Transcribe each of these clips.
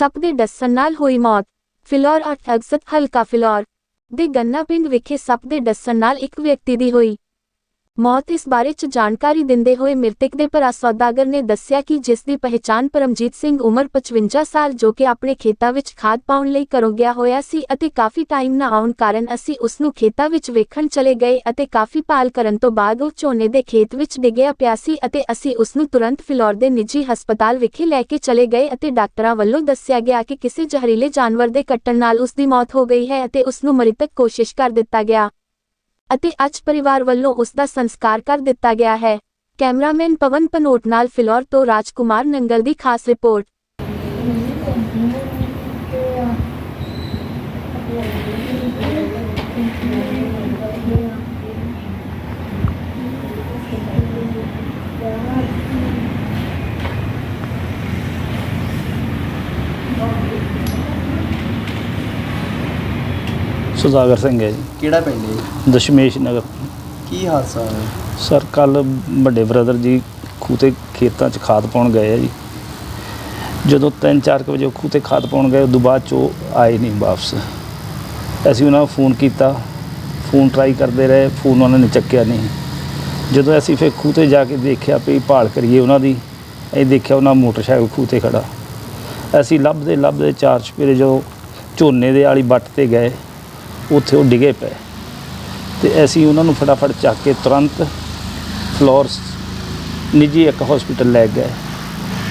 ਸੱਪ ਦੇ ਡਸਣ ਨਾਲ ਹੋਈ ਮੌਤ। ਫਿਲੌਰ ਅੱਠ ਅਗਸਤ ਹਲਕਾ ਫਿਲੌਰ ਦੇ ਗੰਨਾ ਪਿੰਡ ਵਿਖੇ ਸੱਪ ਦੇ ਡਸਣ ਨਾਲ ਇੱਕ ਵਿਅਕਤੀ ਦੀ ਹੋਈ। ਮੌਤ ਇਸ ਬਾਰੇ ਚ ਜਾਣਕਾਰੀ ਦਿੰਦੇ ਹੋਏ ਮ੍ਰਿਤਕ ਦੇ ਭਰਾ ਸੌਦਾਗਰ ਨੇ ਦੱਸਿਆ ਕਿ ਜਿਸ ਦੀ ਪਹਿਚਾਣ ਪਰਮਜੀਤ ਸਿੰਘ ਉਮਰ 55 ਸਾਲ ਜੋ ਕਿ ਆਪਣੇ ਖੇਤਾਂ ਵਿੱਚ ਖਾਦ ਪਾਉਣ ਲਈ ਘਰੋਂ ਗਿਆ ਹੋਇਆ ਸੀ ਅਤੇ ਕਾਫੀ ਟਾਈਮ ਨਾ ਆਉਣ ਕਾਰਨ ਅਸੀਂ ਉਸ ਨੂੰ ਖੇਤਾਂ ਵਿੱਚ ਵੇਖਣ ਚਲੇ ਗਏ ਅਤੇ ਕਾਫੀ ਭਾਲ ਕਰਨ ਤੋਂ ਬਾਅਦ ਉਹ ਝੋਨੇ ਦੇ ਖੇਤ ਵਿੱਚ ਡਿੱਗਿਆ ਪਿਆ ਸੀ ਅਤੇ ਅਸੀਂ ਉਸ ਨੂੰ ਤੁਰੰਤ ਫਿਲੌਰ ਦੇ ਨਿੱਜੀ ਹਸਪਤਾਲ ਵਿਖੇ ਲੈ ਕੇ ਚਲੇ ਗਏ ਅਤੇ ਡਾਕਟਰਾਂ ਵੱਲੋਂ ਦੱਸਿਆ ਗਿਆ ਕਿ ਕਿਸੇ ਜ਼ਹਿਰੀਲੇ ਜਾਨਵਰ ਦੇ ਕੱਟਣ ਨਾਲ ਉਸ ਦੀ ਮੌਤ ਹੋ ਗਈ ਹੈ ਅਤੇ ਉਸ ਨੂੰ ਮ੍ਰਿਤਕ ਕੋਸ਼ਿਸ਼ ਕਰ ਦਿੱਤਾ ਗਿਆ। ਅਤੇ ਅੱਜ ਪਰਿਵਾਰ ਵੱਲੋਂ ਉਸ ਦਾ ਸੰਸਕਾਰ ਕਰ ਦਿੱਤਾ ਗਿਆ ਹੈ। ਕੈਮਰਾਮੈਨ ਪਵਨ ਪਨੋਟ ਨਾਲ ਫਿਲੌਰ ਤੋਂ ਰਾਜਕੁਮਾਰ ਨੰਗਲ ਦੀ ਖਾਸ ਰਿਪੋਰਟ। ਸੁਦਾਗਰ ਸਿੰਘ ਹੈ ਜੀ। ਕਿਹੜਾ ਪਿੰਡ ਹੈ ਦਸ਼ਮੇਸ਼ ਨਗਰ। ਕੀ ਹਾਦਸਾ ਹੋਇਆ? ਸਰ ਕੱਲ ਵੱਡੇ ਬ੍ਰਦਰ ਜੀ ਖੂਹ ਤੇ ਖੇਤਾਂ 'ਚ ਖਾਦ ਪਾਉਣ ਗਏ ਆ ਜੀ। ਜਦੋਂ 3-4 ਵਜੇ ਉਹ ਖੂਹ ਤੇ ਖਾਦ ਪਾਉਣ ਗਏ ਉਦੋਂ ਬਾਅਦ 'ਚ ਉਹ ਆਏ ਨਹੀਂ ਵਾਪਸ। ਅਸੀਂ ਉਹਨਾਂ ਨੂੰ ਫੋਨ ਕੀਤਾ। ਫੋਨ ਟਰਾਈ ਕਰਦੇ ਰਹੇ ਫੋਨ ਉਹਨਾਂ ਨੇ ਚੱਕਿਆ ਨਹੀਂ। ਜਦੋਂ ਅਸੀਂ ਫਿਰ ਖੂਹ ਤੇ ਜਾ ਕੇ ਦੇਖਿਆ ਵੀ ਭਾਲ ਕਰੀਏ ਉਹਨਾਂ ਦੀ ਅਸੀਂ ਦੇਖਿਆ ਉਹਨਾਂ ਮੋਟਰਸਾਈਕਲ ਖੂਹ ਤੇ ਖੜਾ। ਅਸੀਂ ਲੱਭਦੇ ਲੱਭਦੇ ਚਾਰ ਚਪੇਰੇ ਜੋ ਝੋਨੇ ਦੇ ਵਾਲੀ ਬੱਟ ਤੇ ਗਏ। ਉੱਥੇ ਉਹ ਡਿੱਗੇ ਪਏ। ਤੇ ਅਸੀਂ ਉਹਨਾਂ ਨੂੰ ਫਟਾਫਟ ਚੱਕ ਕੇ ਤੁਰੰਤ ਫਲੋਰਸ ਨਿੱਜੀ ਇੱਕ ਹਸਪੀਟਲ ਲੈ ਗਏ।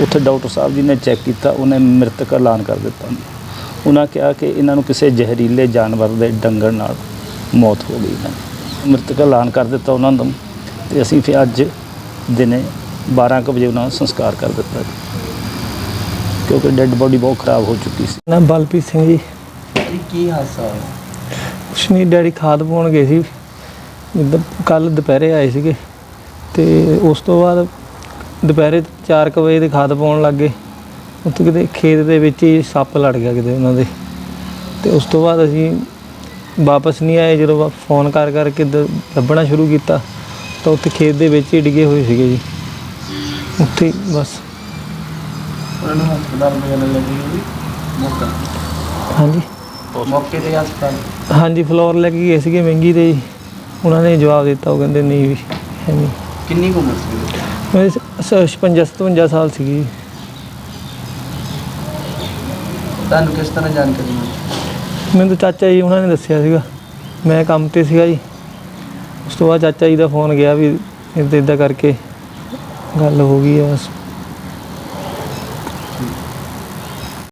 ਉੱਥੇ ਡਾਕਟਰ ਸਾਹਿਬ ਜੀ ਨੇ ਚੈੱਕ ਕੀਤਾ ਉਹਨੇ ਮ੍ਰਿਤਕ ਐਲਾਨ ਕਰ ਦਿੱਤਾ। ਉਹਨਾਂ ਕਿਹਾ ਕਿ ਇਹਨਾਂ ਨੂੰ ਕਿਸੇ ਜ਼ਹਿਰੀਲੇ ਜਾਨਵਰ ਦੇ ਡੰਗਣ ਨਾਲ ਮੌਤ ਹੋ ਗਈ। ਹੈ ਮ੍ਰਿਤਕ ਐਲਾਨ ਕਰ ਦਿੱਤਾ ਉਹਨਾਂ ਨੂੰ ਤੇ ਅਸੀਂ ਫਿਰ ਅੱਜ ਦਿਨੇ 12 ਕੁ ਵਜੇ ਉਹਨਾਂ ਦਾ ਸੰਸਕਾਰ ਕਰ ਦਿੱਤਾ। ਕਿਉਂਕਿ ਡੈੱਡ ਬੋਡੀ ਬਹੁਤ ਖਰਾਬ ਹੋ ਚੁੱਕੀ ਸੀ। ਨਾ ਬਲਪ੍ਰੀਤ ਸਿੰਘ ਜੀ। ਜੀ ਕੀ ਹਾਦਸਾ ਹੋਇਆ? ਕੁਛ ਨਹੀਂ ਡੈਡੀ ਖਾਦ ਪਾਉਣ ਗਏ ਸੀ। ਜਿੱਦਾਂ ਕੱਲ ਦੁਪਹਿਰੇ ਆਏ ਸੀਗੇ। ਤੇ ਉਸ ਤੋਂ ਬਾਅਦ ਦੁਪਹਿਰੇ 4 ਵਜੇ ਦੇ ਖਾਦ ਪਾਉਣ ਲੱਗੇ ਉੱਥੇ ਕਿਤੇ ਖੇਤ ਦੇ ਵਿੱਚ ਹੀ ਸੱਪ ਲੜ ਗਿਆ ਕਿਤੇ ਉਹਨਾਂ ਦੇ। ਤੇ ਉਸ ਤੋਂ ਬਾਅਦ ਅਸੀਂ ਵਾਪਸ ਨਹੀਂ ਆਏ। ਜਦੋਂ ਫੋਨ ਕਰ ਕਰਕੇ ਲੱਭਣਾ ਸ਼ੁਰੂ ਕੀਤਾ ਤਾਂ ਉੱਥੇ ਖੇਤ ਦੇ ਵਿੱਚ ਹੀ ਡਿੱਗੇ ਹੋਏ ਸੀਗੇ ਜੀ। ਉੱਥੇ ਬਸ। ਉਹਨਾਂ ਨੂੰ ਹਸਪਤਾਲ ਵਗੈਰਾ ਲੱਗੀ ਹੋਈ ਮੌਕਾ। ਹਾਂਜੀ। ਮੌਕੇ ਤੇ ਹਸਪਤਾਲ ਹਾਂਜੀ ਫਲੋਰ ਲੈ ਕੇ ਗਏ ਸੀਗੇ ਮਹਿੰਗੀ ਤੇ ਜੀ। ਉਹਨਾਂ ਨੇ ਜਵਾਬ ਦਿੱਤਾ ਉਹ ਕਹਿੰਦੇ ਨਹੀਂ ਵੀ ਹੈ ਨਹੀਂ। ਕਿੰਨੀ ਕੁ ਉਮਰ ਸੀ ਮੇਰੇ 56 57 ਸਾਲ ਸੀਗੀ ਜੀ। ਤੁਹਾਨੂੰ ਕਿਸ ਤਰ੍ਹਾਂ ਜਾਣਕਾਰੀ ਮਿਲੀ? ਮੈਨੂੰ ਤਾਂ ਚਾਚਾ ਜੀ ਉਹਨਾਂ ਨੇ ਦੱਸਿਆ ਸੀਗਾ। ਮੈਂ ਕੰਮ ਤੇ ਸੀਗਾ ਜੀ। ਉਸ ਤੋਂ ਬਾਅਦ ਚਾਚਾ ਜੀ ਦਾ ਫੋਨ ਗਿਆ ਵੀ ਇੱਦਾਂ ਇੱਦਾਂ ਕਰਕੇ ਗੱਲ ਹੋ ਗਈ ਆ ਬਸ।